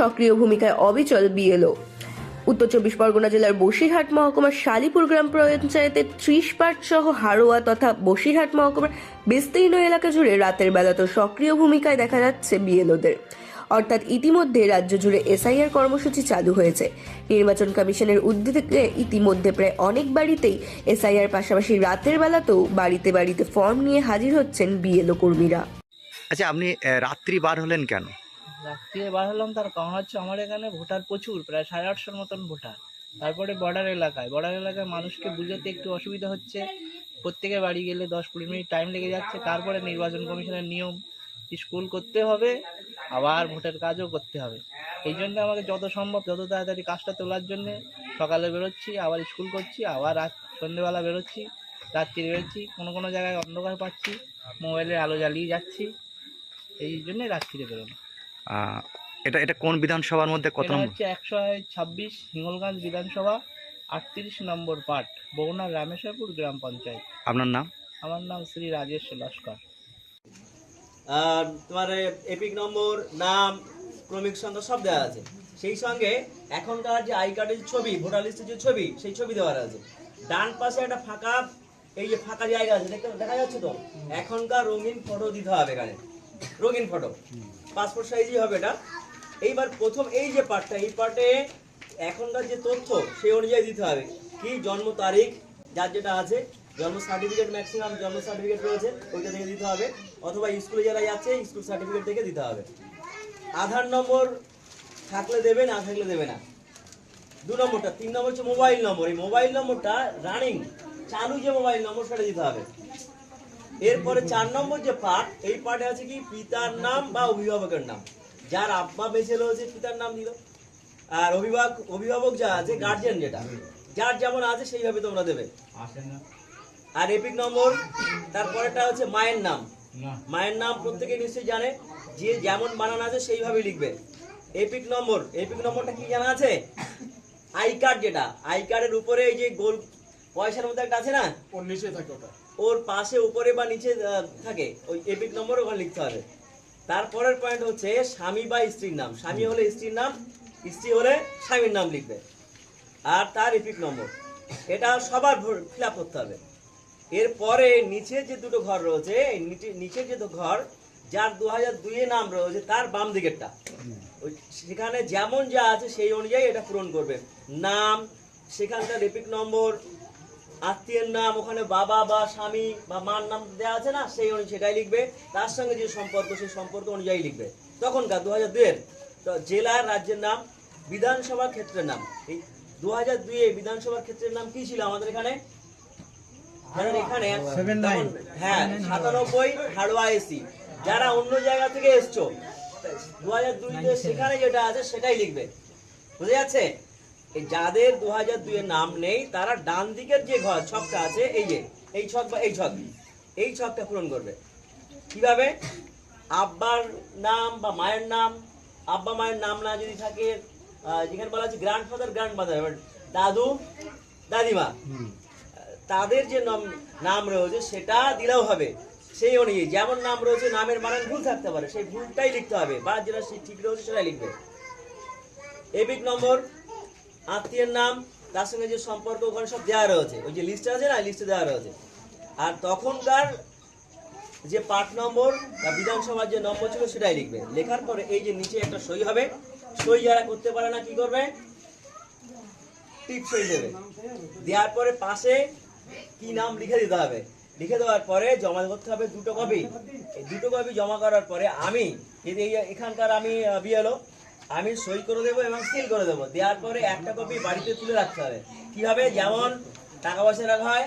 সক্রিয় ভূমিকায় অবিচল বিএলও। উত্তর চব্বিশ পরগনা জেলার বসিরহাট মহকুমার শালিপুর গ্রাম পঞ্চায়েতের ত্রিশ পাট সহ হারোয়া তথা বসিরহাট মহকুমার বিস্তীর্ণ এলাকা জুড়ে রাতের বেলা তো সক্রিয় ভূমিকায় দেখা যাচ্ছে বিএলওদের। অর্থাৎ ইতিমধ্যে রাজ্য জুড়ে এসআইআর কর্মসূচি চালু হয়েছে। নির্বাচন কমিশনের উদ্যোগে ইতিমধ্যে প্রায় অনেক বাড়িতেই এসআইআর পাশাপাশি রাতের বেলাতেও বাড়িতে বাড়িতে ফর্ম নিয়ে হাজির হচ্ছেন বিএলও কর্মীরা। আচ্ছা আপনি রাত্রি বার হলেন কেন? রাত্রিরে বার হলাম, তার কারণ হচ্ছে আমার এখানে ভোটার প্রচুর, প্রায় সাড়ে আটশোর মতন ভোটার। তারপরে বর্ডার এলাকায় বর্ডার এলাকায় মানুষকে বুঝতে একটু অসুবিধা হচ্ছে। প্রত্যেকের বাড়ি গেলে দশ কুড়ি মিনিট টাইম লেগে যাচ্ছে, তারপরে নির্বাচন কমিশনের নিয়ম স্কুল করতে হবে, আবার ভোটের কাজও করতে হবে। এই জন্য আমাকে যত সম্ভব, যত তাড়াতাড়ি কাজটা তোলার জন্য সকালে বেরোচ্ছি, আবার স্কুল করছি, আবার রাত, সন্ধেবেলা বেরোচ্ছি, রাত্রি বেরোচ্ছি, কোনো কোনো জায়গায় অন্ধকার পাচ্ছি মোবাইলের আলো জ্বালিয়ে যাচ্ছি। এই জন্যে রাত্রিরে বেরোনো এটা এটা কোন বিধানসভার মধ্যে কত নম্বর হচ্ছে একশো ছাব্বিশ হিঙ্গলগঞ্জ বিধানসভা আটত্রিশ নম্বর পার্ট বগুড়া রামেশ্বরপুর গ্রাম পঞ্চায়েত। আপনার নাম? আমার নাম শ্রী রাজেশ লস্কর। আর তোমার এপিক নম্বর নাম ক্রমিক সংখ্যা সব দেওয়া আছে। সেই সঙ্গে এখনকার যে আই কার্ডের ছবি ভোটার লিস্টের যে ছবি সেই ছবি দেওয়া আছে। ডান পাশে একটা ফাঁকা এই যে ফাঁকা জায়গা আছে দেখতে দেখা যাচ্ছে তো? এখনকার রঙিন ফটো দিতে হবে এখানে। রঙিন ফটো পাসপোর্ট সাইজই হবে এটা এইবার প্রথম এই যে পার্টটা এই পার্টে এখনকার যে তথ্য সেই অনুযায়ী দিতে হবে। কি জন্ম তারিখ, যার যেটা আছে, জন্ম সার্টিফিকেট ম্যাক্সিমাম জন্ম সার্টিফিকেট রয়েছে, ওইটা থেকে দিতে হবে। অথবা স্কুলে যারা যাচ্ছে স্কুল সার্টিফিকেট থেকে দিতে হবে। আধার নম্বর থাকলে দেবে, না থাকলে দেবে না। দু নম্বরটা, তিন নম্বর হচ্ছে মোবাইল নম্বর এই মোবাইল নম্বরটা রানিং চালু যে মোবাইল নম্বর সেটা দিতে হবে। এরপরে চার নম্বর যে পার্ট এই পার্টে আছে কি? পিতার নাম বা অভিভাবকের নাম। যার আব্বা বেঁচে রয়েছে পিতার নাম দিল। আর অভিভাবক অভিভাবক যা আছে গার্জিয়ান যেটা যার যেমন আছে সেইভাবে তোমরা দেবে। আর এপিক নম্বর তারপরেটা হচ্ছে মায়ের নাম। মায়ের নাম প্রত্যেকে নিশ্চয়ই জানে যে যেমন বানানো আছে সেইভাবে লিখবে। এপিক নম্বর এপিক নম্বরটা কি জানা আছে? আই কার্ড যেটা আই কার্ডের উপরে এই যে গোল পয়সার মধ্যে একটা আছে না? ওর নিচে থাকে ওটা। ওর পাশে উপরে বা নিচে থাকে। ওই এপিক নম্বর ওখানে লিখতে হবে। তারপরের পয়েন্ট হচ্ছে স্বামী বা স্ত্রীর নাম। স্বামী হলে স্ত্রীর নাম স্ত্রী হলে স্বামীর নাম লিখবে। আর তার এপিক নম্বর। এটা সবার ফিল আপ করতে হবে। এরপরে নিচে যে দুটো ঘর রয়েছে নিচে- যে দুটো ঘর যার দু হাজার দুইয়ে নাম রয়েছে তার বাম দিকেরটা। ওই সেখানে যেমন যা আছে সেই অনুযায়ী এটা পূরণ করবে। নাম সেখানকার এপিক নম্বর আত্মীয়ের নাম ওখানে বাবা বা স্বামী বা মার নাম দেওয়া আছে না সেই অনুযায়ী সেটাই লিখবে। তার সঙ্গে যে সম্পর্ক সেই সম্পর্ক অনুযায়ী লিখবে। তখনকার দু হাজার দুইয়ের জেলার রাজ্যের নাম বিধানসভা ক্ষেত্রের নাম। এই দু হাজার দুইয়ে বিধানসভার ক্ষেত্রের নাম কি ছিল আমাদের এখানে? এখানে হ্যাঁ সাতানব্বই হাড়োয়া এসি যারা অন্য জায়গা থেকে এসছো দু হাজার দুইতে সেখানে যেটা আছে সেটাই লিখবে। বুঝে যাচ্ছে? এই যাদের দু হাজার দুইয়ের নাম নেই তারা ডান দিকের যে ঘর ছকটা আছে এই যে এই ছক বা এই ছক এই ছকটা পূরণ করবে। কীভাবে? আব্বার নাম বা মায়ের নাম আব্বা মায়ের নাম না যদি থাকে যেখানে বলা আছে গ্র্যান্ড ফাদার গ্র্যান্ড মাদার দাদু দাদিমা তাদের যে নাম নাম রয়েছে সেটা দিলেও হবে। সেই অনুযায়ী যেমন নাম রয়েছে নামের বানান ভুল থাকতে পারে। সেই ভুলটাই লিখতে হবে। বা যেটা সে- ঠিক রয়েছে সেটাই লিখবে। এপিক নম্বর আত্মীয়ের নাম, তার সঙ্গে যে সম্পর্ক ওখানে সব দেওয়া রয়েছে। ওই যে লিস্ট আছে না লিস্টে দেওয়া রয়েছে। আর তখনকার যে পাঠ নম্বর বা বিধানসভার যে নম্বর ছিল সেটাই লিখবে। লেখার পরে এই যে নিচে একটা সই হবে। সই যারা করতে পারে না, কি করবে? টিপ সই দেবে। দেওয়ার পরে পাশে কি নাম লিখে দিতে হবে। লিখে দেওয়ার পরে জমা করতে হবে দুটো কপি দুটো কপি জমা করার পরে আমি যদি এখানকার আমি বিএলও আমি সই করে দেবো এবং সিল করে দেবো। দেওয়ার পরে একটা কপি বাড়িতে তুলে রাখতে হবে। কি হবে যেমন টাকা পয়সা রাখা হয়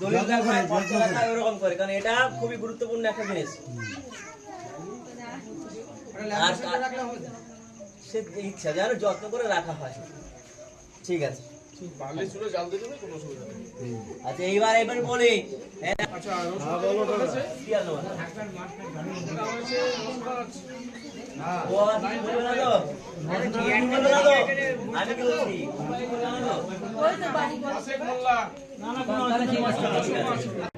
দলিল রাখা হয় রাখা হয় ওরকম করে। কারণ এটা খুবই গুরুত্বপূর্ণ একটা জিনিস। আর সে ইচ্ছা যেন যত্ন করে রাখা হয়। ঠিক আছে। আচ্ছা এইবার এবার বলি। আচ্ছা আমি বলছি?